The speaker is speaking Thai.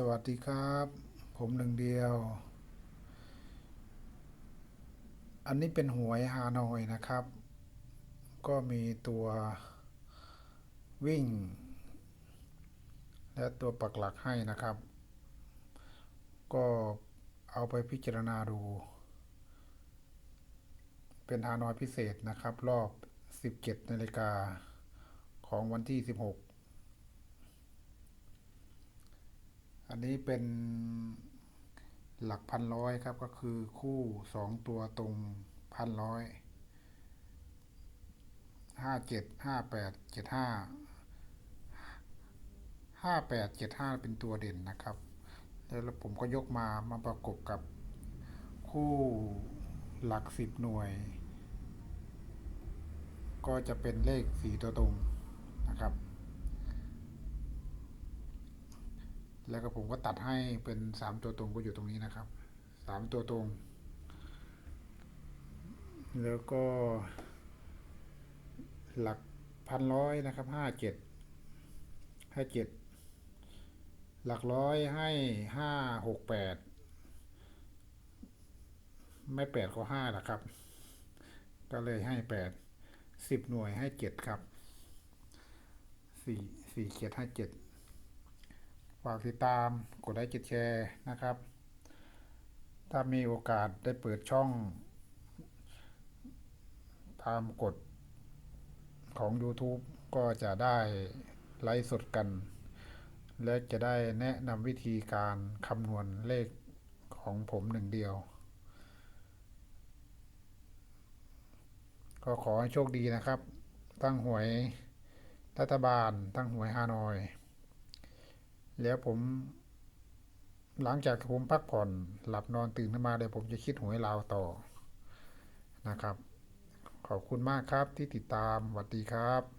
สวัสดีครับ ผมหนึ่งเดียว อันนี้เป็นหวยฮานอยนะครับ ก็มีตัววิ่ง และตัวปักหลักให้นะครับ ก็เอาไปพิจารณาดู เป็นฮานอยพิเศษนะครับ รอบ 17นาฬิกาของวันที่ 16 นนี้เป็นหลักพันร้อยครับ ก็คือคู่สองตัวตรงพันร้อยห้าเจ็ดห้าแปดเจ็ดห้าห้าแปดเจ็ดห้าเป็นตัวเด่นนะครับ แล้วผมก็ยกมามาประกบกับคู่หลักสิบหน่วย ก็จะเป็นเลขสี่ตัวตรงนะครับ แล้วก็ผมก็ตัดให้เป็นสามตัวตรงก็อยู่ตรงนี้นะครับสามตัวตรง แล้วก็ หลักพันร้อยนะครับห้าเจ็ดห้าเจ็ดหลักร้อยให้ห้าหกแปดไม่แปดก็ห้าละครับ ก็เลยให้แปดสิบหน่วยให้เจ็ดครับสี่สี่เจ็ดห้าเจ็ด ฝากติดตามกดไลค์กดแชร์นะครับ ถ้ามีโอกาสได้เปิดช่อง ตามกฎของ YouTube ก็จะได้ไลฟ์สดกัน และจะได้แนะนำวิธีการคำนวณเลขของผมหนึ่งเดียว ก็ขอให้โชคดีนะครับ ตั้งหวยรัฐบาล ตั้งหวยฮานอย แล้วผม หลังจากผมพักผ่อน หลับนอนตื่นขึ้นมาเดี๋ยวผมจะคิดหวยลาวต่อนะครับ ขอบคุณมากครับที่ติดตามสวัสดีครับ